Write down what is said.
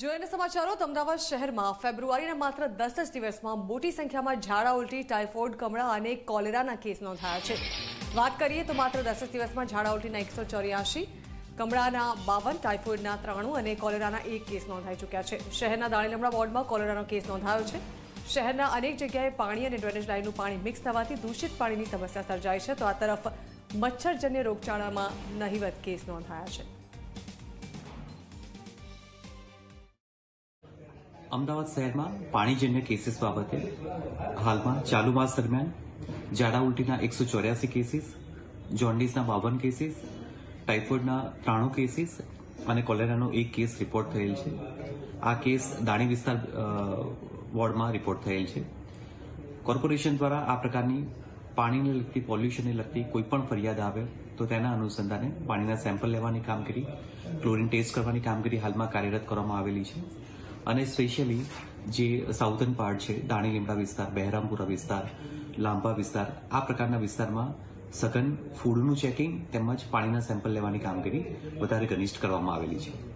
જોઈને સમાચારો અમદાવાદ શહેરમાં ફેબ્રુઆરીના માત્ર દસ જ દિવસમાં મોટી સંખ્યામાં ઝાડા ઉલટી, ટાઇફોઇડ, કમળા અને કોલેરાના કેસ નોંધાયા છે. વાત કરીએ તો માત્ર દસ જ દિવસમાં ઝાડા ઉલટીના એકસો ચોર્યાસી કમળાના બાવન, ટાઇફોઇડના ત્રાણું અને કોલેરાના એક કેસ નોંધાઈ ચૂક્યા છે. શહેરના દાણીલમડા વોર્ડમાં કોલેરાનો કેસ નોંધાયો છે. શહેરના અનેક જગ્યાએ પાણી અને ડ્રેનેજ લાઇનનું પાણી મિક્સ થવાથી દૂષિત પાણીની સમસ્યા સર્જાય છે. તો આ તરફ મચ્છરજન્ય રોગચાળામાં નહીવત કેસ નોંધાયા છે. અમદાવાદ શહેરમાં પાણીજન્ય કેસીસ બાબતે હાલમાં ચાલુ માસ દરમિયાન ઝાડા ઉલટીના એકસો ચોર્યાસી કેસીસ જોન્ડિસના બાવન કેસીસ ટાઇફોઇડના ત્રાણું કેસીસ અને કોલેરાનો એક કેસ રિપોર્ટ થયેલ છે. આ કેસ દાણી વિસ્તાર વોર્ડમાં રિપોર્ટ થયેલ છે. કોર્પોરેશન દ્વારા આ પ્રકારની પાણીને લગતી, પોલ્યુશનને લગતી કોઈપણ ફરિયાદ આવે તો તેના અનુસંધાને પાણીના સેમ્પલ લેવાની કામગીરી, ક્લોરિન ટેસ્ટ કરવાની કામગીરી હાલમાં કાર્યરત કરવામાં આવેલી છે. અને સ્પેશિયલી જે સાઉથર્ન પાર્ટ છે દાણી લીમડા વિસ્તાર, બહેરામપુરા વિસ્તાર, લાંબા વિસ્તાર, આ પ્રકારના વિસ્તારમાં સઘન ફૂડનું ચેકિંગ તેમજ પાણીના સેમ્પલ લેવાની કામગીરી વધારે ઘનિષ્ઠ કરવામાં આવેલી છે.